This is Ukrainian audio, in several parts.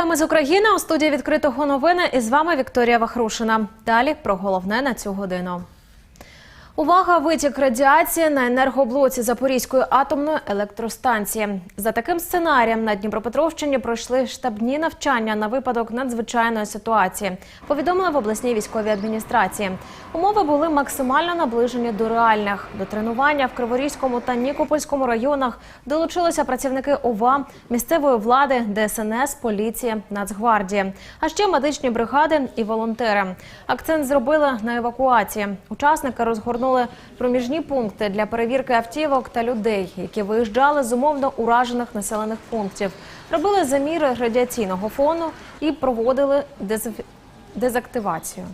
Вітаємо з України у студії відкритого новини. І з вами Вікторія Вахрушина. Далі про головне на цю годину. Увага! Витік радіації на енергоблоці Запорізької атомної електростанції. За таким сценарієм на Дніпропетровщині пройшли штабні навчання на випадок надзвичайної ситуації. Повідомили в обласній військовій адміністрації. Умови були максимально наближені до реальних. До тренування в Криворізькому та Нікопольському районах долучилися працівники ОВА, місцевої влади, ДСНС, поліції, Нацгвардії, а ще медичні бригади і волонтери. Акцент зробили на евакуації. Учасники розгорнули проміжні пункти для перевірки автівок та людей, які виїжджали з умовно уражених населених пунктів. Робили заміри радіаційного фону і проводили дезінфі- дезактивацію.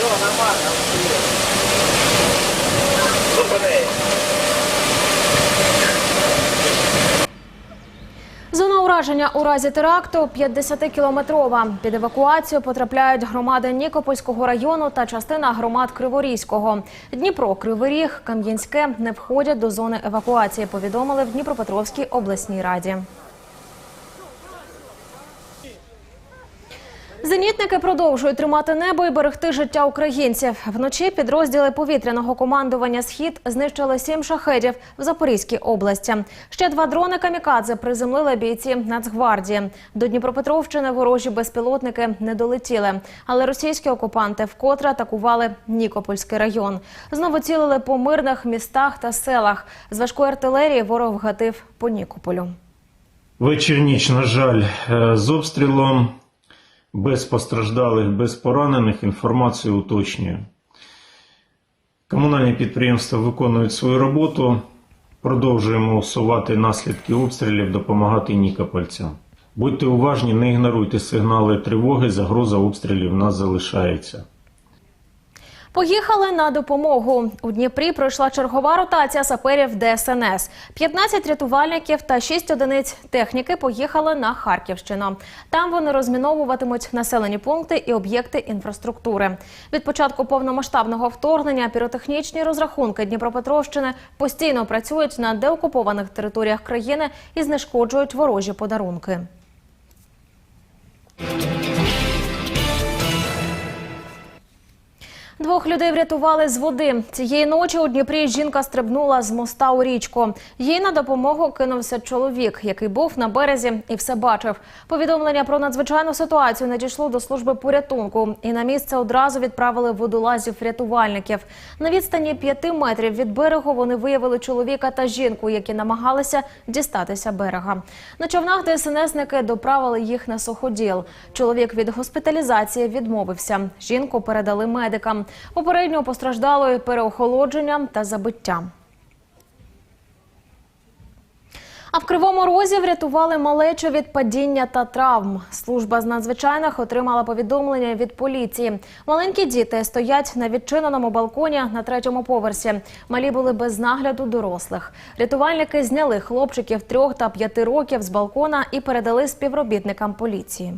Зона ураження у разі теракту 50-кілометрова. Під евакуацію потрапляють громади Нікопольського району та частина громад Криворізького. Дніпро, Кривий Ріг, Кам'янське не входять до зони евакуації. Повідомили в Дніпропетровській обласній раді. Зенітники продовжують тримати небо і берегти життя українців. Вночі підрозділи повітряного командування Схід знищили сім шахедів в Запорізькій області. Ще два дрони камікадзе приземлили бійці Нацгвардії. До Дніпропетровщини ворожі безпілотники не долетіли, але російські окупанти вкотре атакували Нікопольський район. Знову цілили по мирних містах та селах. З важкої артилерії ворог гатив по Нікополю. Вечір ніч, на жаль, е, з обстрілом без постраждалих, без поранених. Інформацію уточнюю. Комунальні підприємства виконують свою роботу. Продовжуємо усувати наслідки обстрілів, допомагати нікопольцям. Будьте уважні, не ігноруйте сигнали тривоги, загроза обстрілів в нас залишається. Поїхали на допомогу. У Дніпрі пройшла чергова ротація саперів ДСНС. 15 рятувальників та 6 одиниць техніки поїхали на Харківщину. Там вони розміновуватимуть населені пункти і об'єкти інфраструктури. Від початку повномасштабного вторгнення піротехнічні розрахунки Дніпропетровщини постійно працюють на деокупованих територіях країни і знешкоджують ворожі подарунки. Двох людей врятували з води. Цієї ночі у Дніпрі жінка стрибнула з моста у річку. Їй на допомогу кинувся чоловік, який був на березі і все бачив. Повідомлення про надзвичайну ситуацію надійшло до служби порятунку, і на місце одразу відправили водолазів-рятувальників. На відстані п'яти метрів від берегу вони виявили чоловіка та жінку, які намагалися дістатися берега. На човнах ДСНСники доправили їх на суходіл. Чоловік від госпіталізації відмовився. Жінку передали медикам. Попередньо постраждалої переохолодженням та забиттям. А в Кривому Розі врятували малечу від падіння та травм. Служба з надзвичайних отримала повідомлення від поліції. Маленькі діти стоять на відчиненому балконі на третьому поверсі. Малі були без нагляду дорослих. Рятувальники зняли хлопчиків трьох та п'яти років з балкона і передали співробітникам поліції.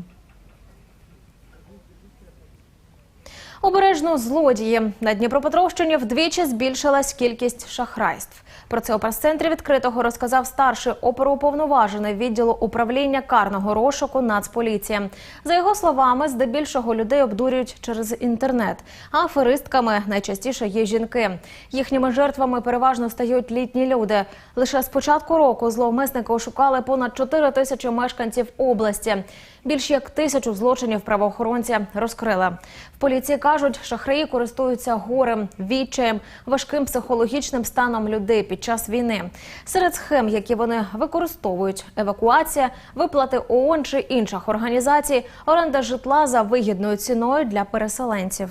Обережно злодії на Дніпропетровщині вдвічі збільшилась кількість шахрайств. Про це у прес-центрі відкритого розказав старший оперуповноважений відділу управління карного розшуку Нацполіції. За його словами, здебільшого людей обдурюють через інтернет. А аферистками найчастіше є жінки. Їхніми жертвами переважно стають літні люди. Лише з початку року зловмисники ошукали понад 4 тисячі мешканців області. Більш як тисячу злочинів правоохоронці розкрили. В поліції кажуть, шахраї користуються горем, відчаєм, важким психологічним станом людей під час війни. Серед схем, які вони використовують: евакуація, виплати ООН чи інших організацій, оренда житла за вигідною ціною для переселенців.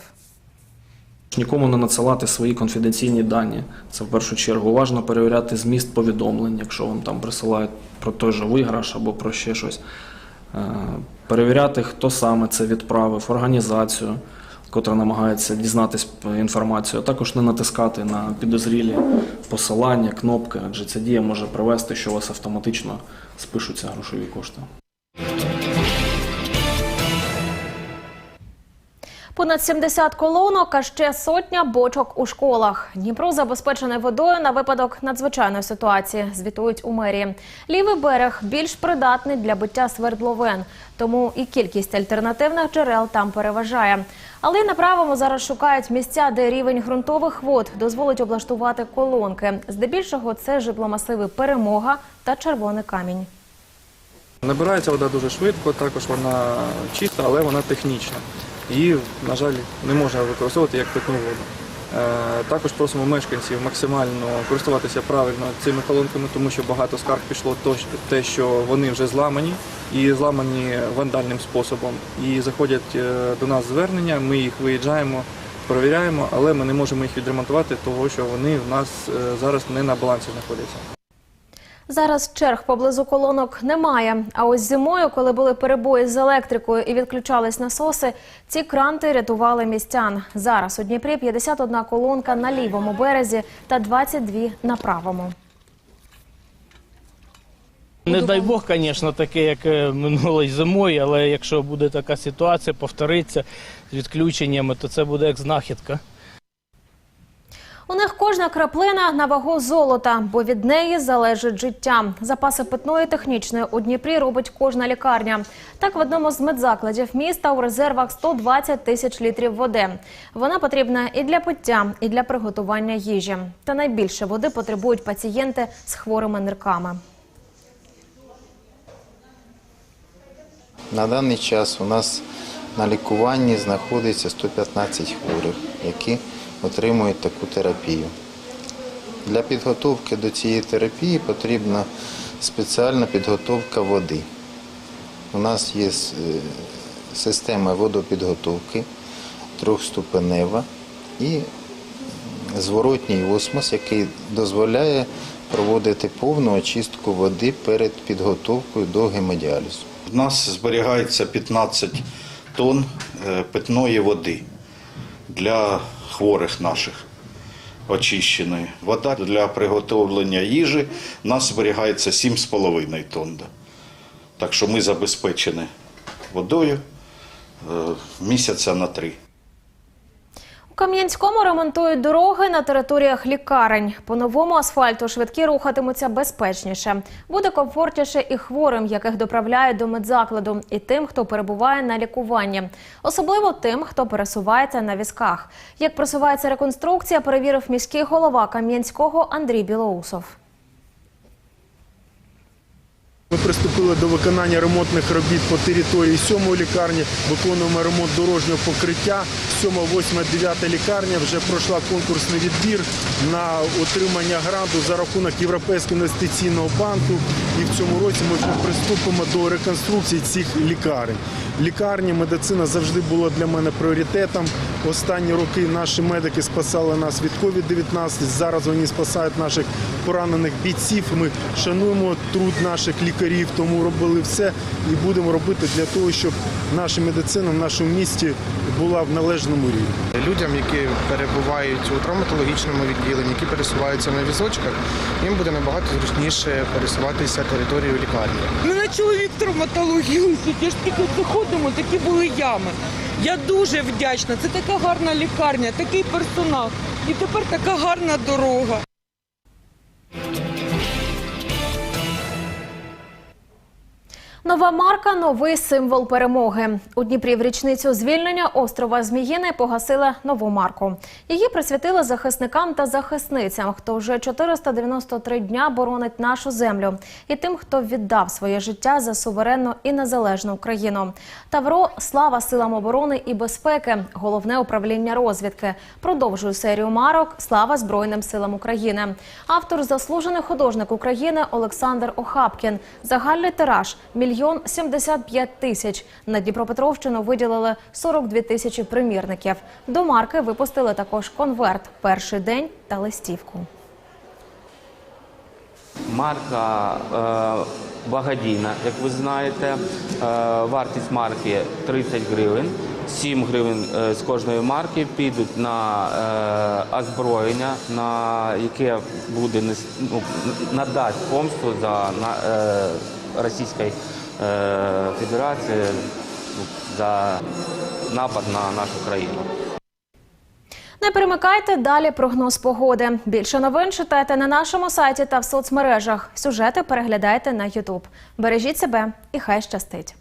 Нікому не надсилати свої конфіденційні дані. Це в першу чергу важно перевіряти зміст повідомлень, якщо вам там присилають про той же виграш або про ще щось. Е, Перевіряти, хто саме це відправив, організацію, котра намагається дізнатись інформацію, а також не натискати на підозрілі посилання, кнопки, адже ця дія може привести, що у вас автоматично спишуться грошові кошти. Понад 70 колонок, а ще сотня бочок у школах. Дніпро забезпечений водою на випадок надзвичайної ситуації, звітують у мерії. Лівий берег більш придатний для биття свердловин, тому і кількість альтернативних джерел там переважає. Але на правому зараз шукають місця, де рівень ґрунтових вод дозволить облаштувати колонки. Здебільшого це житломасиви Перемога та Червоний камінь. Набирається вода дуже швидко, також вона чиста, але вона технічна. Її, на жаль, не можна використовувати як питну воду. Е, Також просимо мешканців максимально користуватися правильно цими колонками, тому що багато скарг пішло те, що вони вже зламані і зламані вандальним способом. І заходять е, до нас звернення, ми їх виїжджаємо, перевіряємо, але ми не можемо їх відремонтувати, тому що вони в нас е, зараз не на балансі знаходяться. Зараз черг поблизу колонок немає. А ось зимою, коли були перебої з електрикою і відключались насоси, ці кранти рятували містян. Зараз у Дніпрі 51 колонка на лівому березі та 22 на правому. Не дай Бог, звісно, таке, як е, минулої зимою, але якщо буде така ситуація, повториться з відключеннями, то це буде як знахідка. У них кожна краплина на вагу золота, бо від неї залежить життя. Запаси питної технічної у Дніпрі робить кожна лікарня. Так, в одному з медзакладів міста у резервах 120 тисяч літрів води. Вона потрібна і для пиття, і для приготування їжі. Та найбільше води потребують пацієнти з хворими нирками. На даний час у нас на лікуванні знаходиться 115 хворих, які отримують таку терапію. Для підготовки до цієї терапії потрібна спеціальна підготовка води. У нас є е, система водопідготовки трьохступенева і зворотній осмос, який дозволяє проводити повну очистку води перед підготовкою до гемодіалізу. У нас зберігається 15 тонн е, питної води для хворих наших очищеної. Вода для приготовлення їжі у нас зберігається 7,5 тонн. Так що ми забезпечені водою е, місяця на три. Кам'янському ремонтують дороги на територіях лікарень. По новому асфальту швидкі рухатимуться безпечніше. Буде комфортніше і хворим, яких доправляють до медзакладу, і тим, хто перебуває на лікуванні. Особливо тим, хто пересувається на візках. Як просувається реконструкція, перевірив міський голова Кам'янського Андрій Білоусов. Ми приступили до виконання ремонтних робіт по території сьомої лікарні. Виконуємо ремонт дорожнього покриття. Сьома, восьма, дев'ята лікарня вже пройшла конкурсний відбір на отримання гранту за рахунок Європейського інвестиційного банку. І в цьому році ми вже приступимо до реконструкції цих лікарень. Лікарні, медицина завжди була для мене пріоритетом. Останні роки наші медики спасали нас від COVID-19. Зараз вони спасають наших поранених бійців. Ми шануємо труд наших лікарів, тому робили все і будемо робити для того, щоб наша медицина в нашому місті була в належному рівні. Людям, які перебувають у травматологічному відділенні, які пересуваються на візочках, їм буде набагато зручніше пересуватися територією лікарні. Мене чоловік травматологію учить, я ж тільки заходимо, такі були ями. Я дуже вдячна. Це така гарна лікарня, такий персонал. І тепер така гарна дорога. Нова марка новий символ перемоги. У Дніпрі в річницю звільнення острова Зміїни погасили нову марку. Її присвятили захисникам та захисницям, хто вже 493 дня боронить нашу землю, і тим, хто віддав своє життя за суверенну і незалежну Україну. Тавро слава силам оборони і безпеки. Головне управління розвідки. Продовжує серію марок Слава Збройним силам України. Автор заслужений художник України Олександр Охапкін. Загальний тираж мільйон 75 тисяч. На Дніпропетровщину виділили 42 тисячі примірників. До марки випустили також конверт перший день та листівку. Марка е, благодійна, як ви знаєте. Е, вартість марки 30 гривень. 7 гривень е, з кожної марки підуть на е, озброєння, на яке буде ну, надасть помсту за на, е, Російської е, Федерації ну, за напад на нашу країну. Не перемикайте далі прогноз погоди. Більше новин читайте на нашому сайті та в соцмережах. Сюжети переглядайте на Ютуб. Бережіть себе і хай щастить.